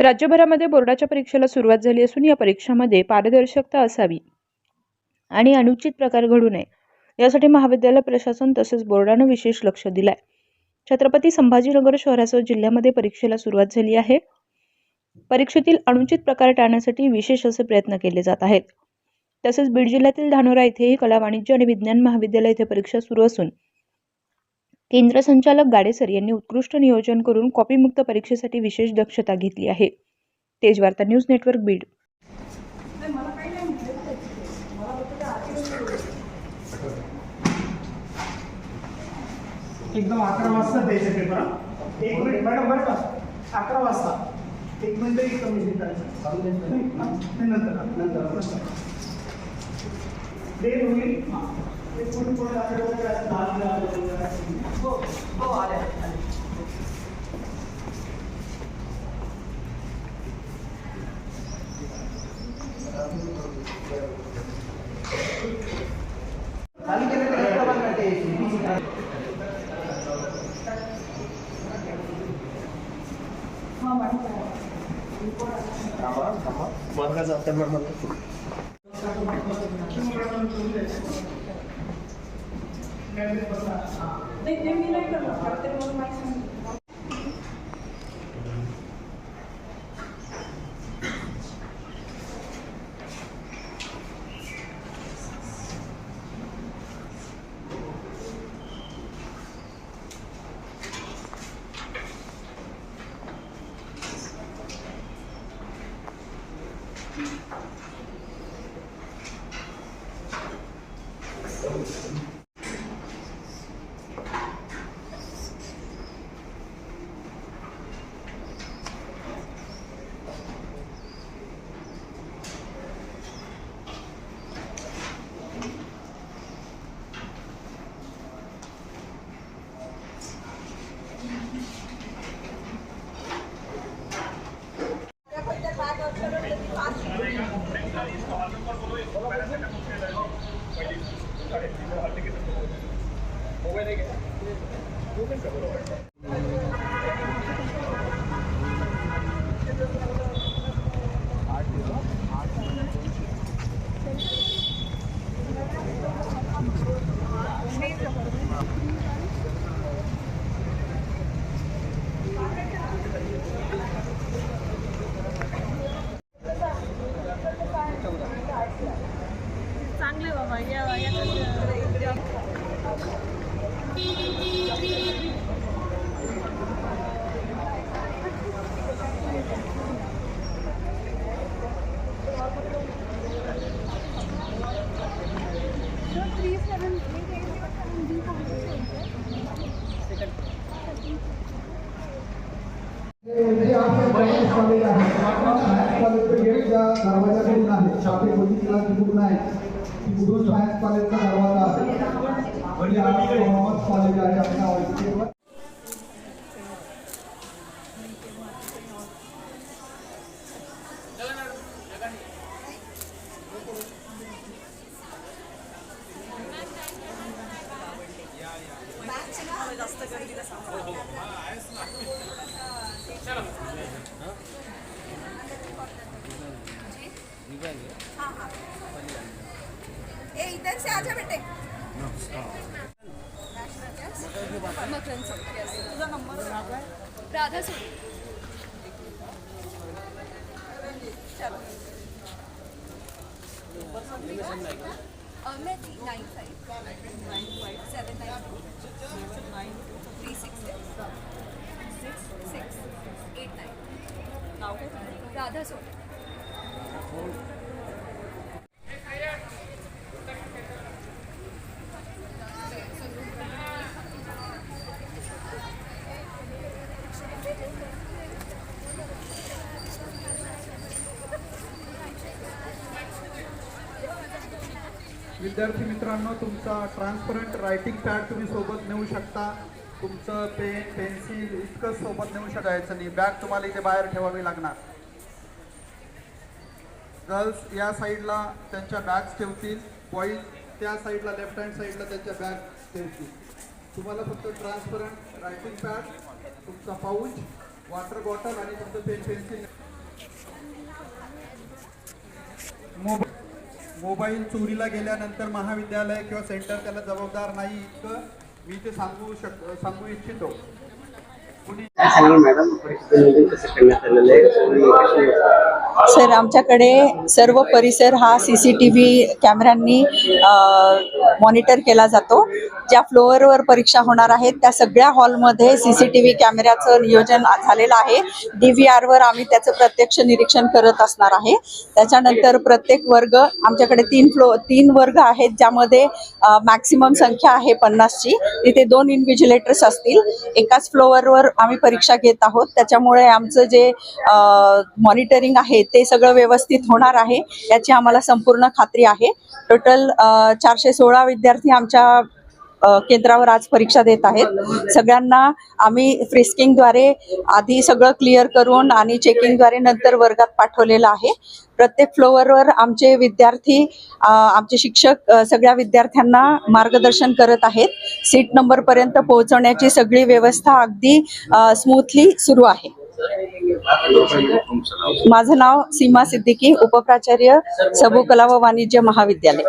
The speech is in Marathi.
राज्यभरामध्ये बोर्डाच्या परीक्षेला सुरुवात झाली असून या परीक्षांमध्ये पारदर्शकता असावी आणि अनुचित प्रकार घडू नये. यासाठी महाविद्यालय प्रशासन तसेच बोर्डानं विशेष लक्ष दिलं आहे छत्रपती संभाजीनगर शहरासह जिल्ह्यामध्ये परीक्षेला सुरुवात झाली आहे. परीक्षेतील अनुचित प्रकार टाळण्यासाठी विशेष असे प्रयत्न केले जात आहेत. तसेच बीड जिल्ह्यातील धानोरा येथेही कला वाणिज्य आणि विज्ञान महाविद्यालय येथे परीक्षा सुरू असून केंद्र संचालक गाडेसर यांनी उत्कृष्ट नियोजन करून कॉपीमुक्त परीक्षेसाठी विशेष दक्षता घेतली आहे. Tejvarta news network Beed. एकदम अकरा वाजता द्यायचं पेपर एक मिनिट मॅडम बरं का? अकरा वाजता. एक मिनिट एक कमी नंतर नंतर नंतर. देर होईल because of the mammal food. Thank you. Gracias. Gate ज्या दरवाजाकडून आहे. छापे होती तिला तिकडून आहे? तिकडून सायन्स कॉलेजचा दरवाजा आहे. म्हणजे हा कॉमर्स कॉलेज आहे आपल्या तुझा नंबर राधा सोनी. चलो. मैं थी नाइन फाइव विद्यार्थी मित्रांनो तुमचा ट्रान्सपरंट रायटिंग पॅड तुम्ही सोबत नेऊ शकता. तुमचं पेन पेन्सिल इतकं सोबत नेऊ शकायचं नाही. बॅग तुम्हाला इथे बाहेर ठेवावी लागणार. गर्ल्स या साईडला त्यांच्या बॅग्स ठेवतील. बॉईज त्या साईडला लेफ्ट हँड साईडला त्यांच्या बॅग ठेवतील. तुम्हाला फक्त ट्रान्सपरंट रायटिंग पॅड तुमचा पाऊच वॉटर बॉटल आणि तुमचं पेन पेन्सिल मोबाईल मोबाईल चोरीला गेल्यानंतर महाविद्यालय किंवा सेंटर त्याला जबाबदार नाही इतकं मी ते सांगू शक सांगू इच्छितो. कुणी मॅडम कसं करण्यात आलेलं आहे सर आमच्याकडे सर्व परिसर हा सी सी टी व्ही कॅमेऱ्यांनी मॉनिटर केला जातो. ज्या फ्लोअरवर परीक्षा होणार आहेत त्या सगळ्या हॉलमध्ये सी सी टी व्ही कॅमेऱ्याचं नियोजन झालेलं आहे. डी व्ही आरवर आम्ही त्याचं प्रत्यक्ष निरीक्षण करत असणार आहे. त्याच्यानंतर प्रत्येक वर्ग आमच्याकडे तीन फ्लो तीन वर्ग आहेत ज्यामध्ये मॅक्सिमम संख्या आहे पन्नासची. तिथे दोन इन्व्हिजिलेटर्स असतील. एकाच फ्लोअरवर आम्ही परीक्षा घेत आहोत. त्याच्यामुळे आमचं जे मॉनिटरिंग आहे ते सगळं व्यवस्थित होणार आहे. याची आम्हाला संपूर्ण खात्री आहे. टोटल चारशे सोळा विद्यार्थी आमच्या केंद्रावर आज परीक्षा देत आहेत. सगळ्यांना आम्ही फ्रिस्किंगद्वारे आधी सगळं क्लिअर करून आणि चेकिंगद्वारे नंतर वर्गात पाठवलेलं आहे. प्रत्येक फ्लोअरवर आमचे विद्यार्थी आमचे शिक्षक सगळ्या विद्यार्थ्यांना मार्गदर्शन करत आहेत. सीट नंबरपर्यंत पोहोचवण्याची सगळी व्यवस्था अगदी स्मूथली सुरू आहे. माझं नाव सीमा सिद्दीकी उपप्राचार्य सबू कला व वाणिज्य महाविद्यालय.